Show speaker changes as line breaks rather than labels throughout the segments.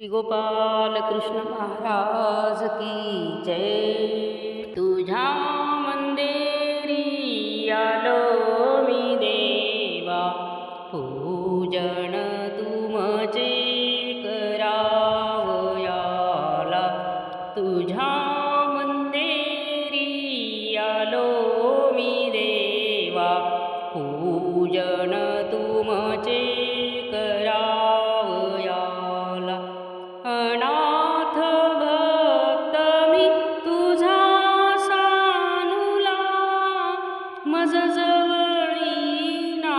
गोपाल कृष्ण महाराज की जय। तुझ्या मंदिरी आलो मी देवा पूजन तुमचे करावयाला तुझ्या मंदिरी आलो मी देवा पूजन मज जवळी ना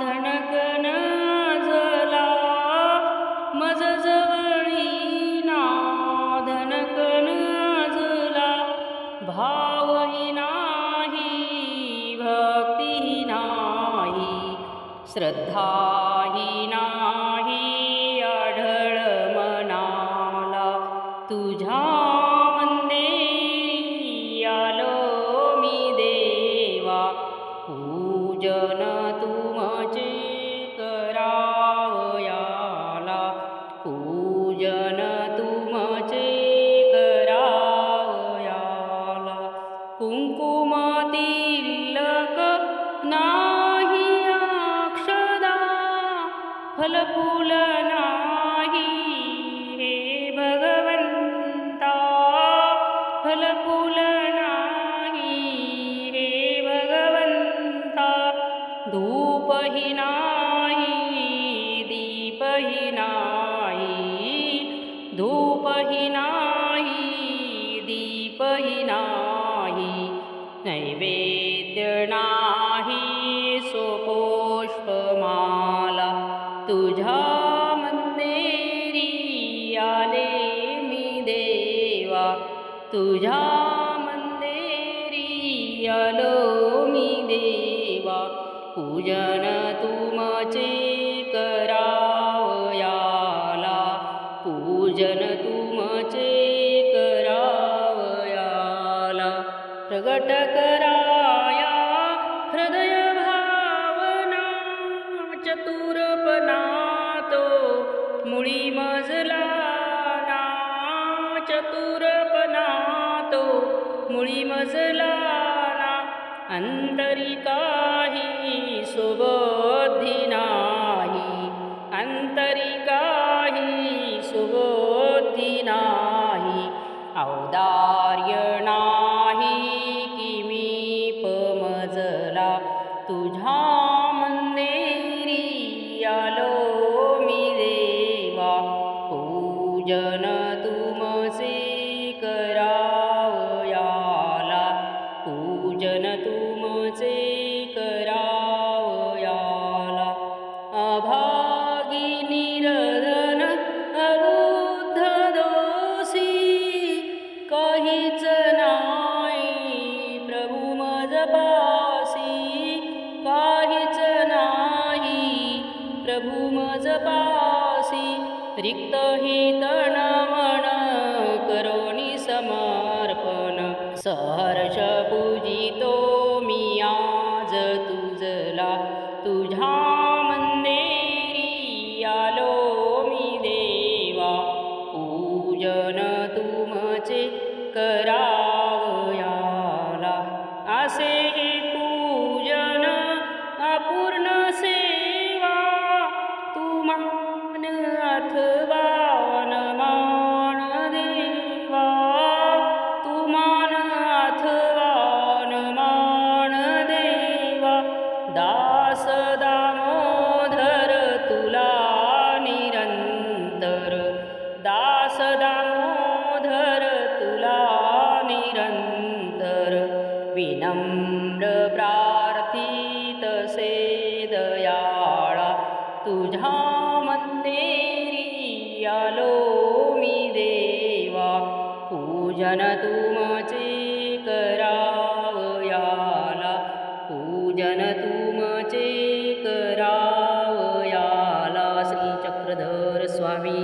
धनकनजला ना धनकन जला भावही नाही भक्ती नाही श्रद्धाही नाही आढळ मनाला. तुझ्या तिलक नाही अक्षदा फलफूल नाही हे भगवंता फलफूल नाही हे भगवंता धूपही नाही दीपही नाही तुझ्या मंदिरी आले मी देवा. तुझ्या मंदिरी आलो मी देवा. पूजन तुमचे करावयाला पूजन तुमचे करावयाला प्रगट कर चतुरपणा तो मुळी मजलाना अंतरी काही सुबोधी नाही. अंतरी काही सुबोधी नाही. औदार्य नाही किमी पमजला. तुझ्या मंदिरी आलो मी देवा. पूजन प्रभू मज पासी रिक्त हि मन करोनी समार्पण. सहर्ष पूजितो मी आज तुझला. विनम्र प्रार्थित से दयाळा तुझ्या मंदिरी आलो मी देवा पूजन तुमचे करावयाला पूजन तुमचे करावयाला श्री चक्रधर स्वामी